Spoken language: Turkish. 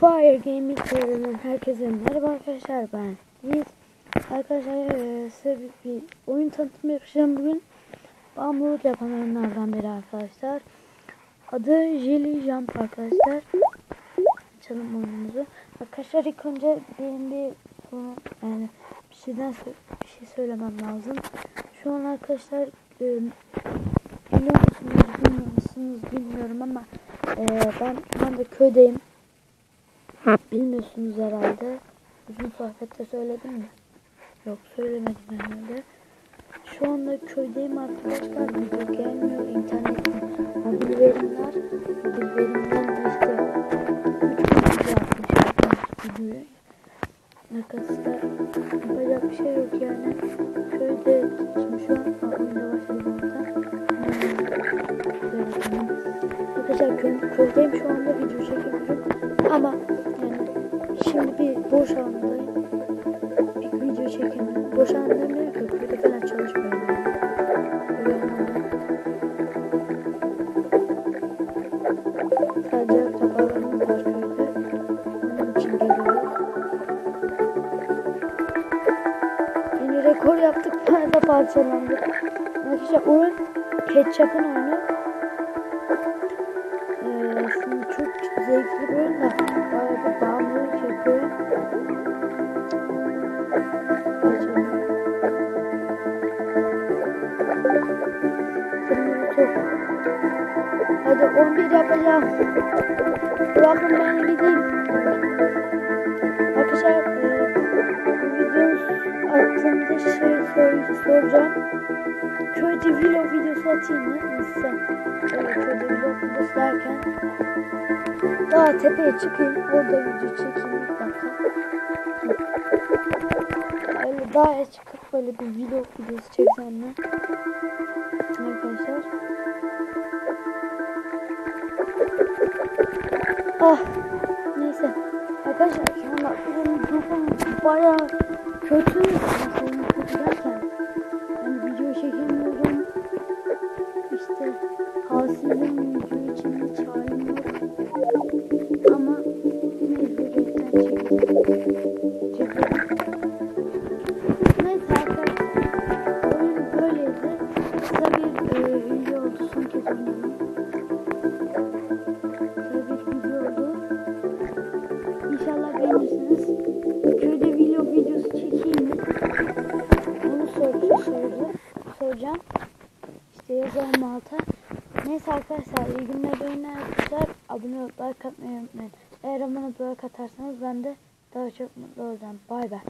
Fire Gaming kanalından herkese merhaba arkadaşlar ben Yiğit. Arkadaşlar eee, size bir, bir oyun tanıtımı yapacağım bugün. Bağımlılık yapan oyunlardan biri arkadaşlar. Adı Jelly Jump arkadaşlar. Açalım oyunumuzu. Arkadaşlar ilk önce benim bir konu yani bir şeyden bir şey söylemem lazım. Şu an arkadaşlar eee, biliyor musunuz bilmiyor musunuz bilmiyorum ama eee, ben şu anda köydeyim. Bilmiyorsunuz herhalde. Uzun sohbette söyledim mi? Yok söylemedim herhalde. Şu anda köydeyim arkadaşlar. Video gelmiyor. internetten mobil verimler. Mobil verimden işte 3 gün yapmış videoyu. Arkadaşlar yapacak bir şey yok yani. Köyde şimdi şu an Aa, oyunda köydeyim şu anda video çekiyorum. Ama yani şimdi bir boş alandayım. Bir video çekemiyorum. Boş alanda demiyorum ki köyde falan çalışmıyorum. Sadece toparlarımız var köyde. Onun için geliyoruz. Yeni rekor yaptık. Bana da parçalandı. Arkadaşlar oyun Ketçap'ın oyunu. Hadi 11 yapacağım. Bırakın beni gideyim. Arkadaşlar e, videonun aklımda şey sor- soracağım. Köyde vlog videosu atayım mı? Nasıl? Köyde vlog videosu derken daha tepeye çıkayım. Orada video çekeyim bir dakika. Öyle dağa çıkıp böyle bir vlog videosu çeksem mi? Arkadaşlar. Ah. Neyse. Arkadaşlar şu anda benim mikrofon bayağı kötü. Nasıl kötü derken. Yani video çekemiyorum. İşte halsizim video için hiç halim yok. Ama mecburiyetten çekeceğim. Çekiyorum. Beğenirsiniz. Köyde vlog videosu çekeyim mi? Onu sor sordu. Soracağım. İşte yazalım alta. Neyse arkadaşlar iyi günler beğenler arkadaşlar. Abone olup like atmayı unutmayın. Eğer abone olup like atarsanız ben de daha çok mutlu olacağım. Bay bay.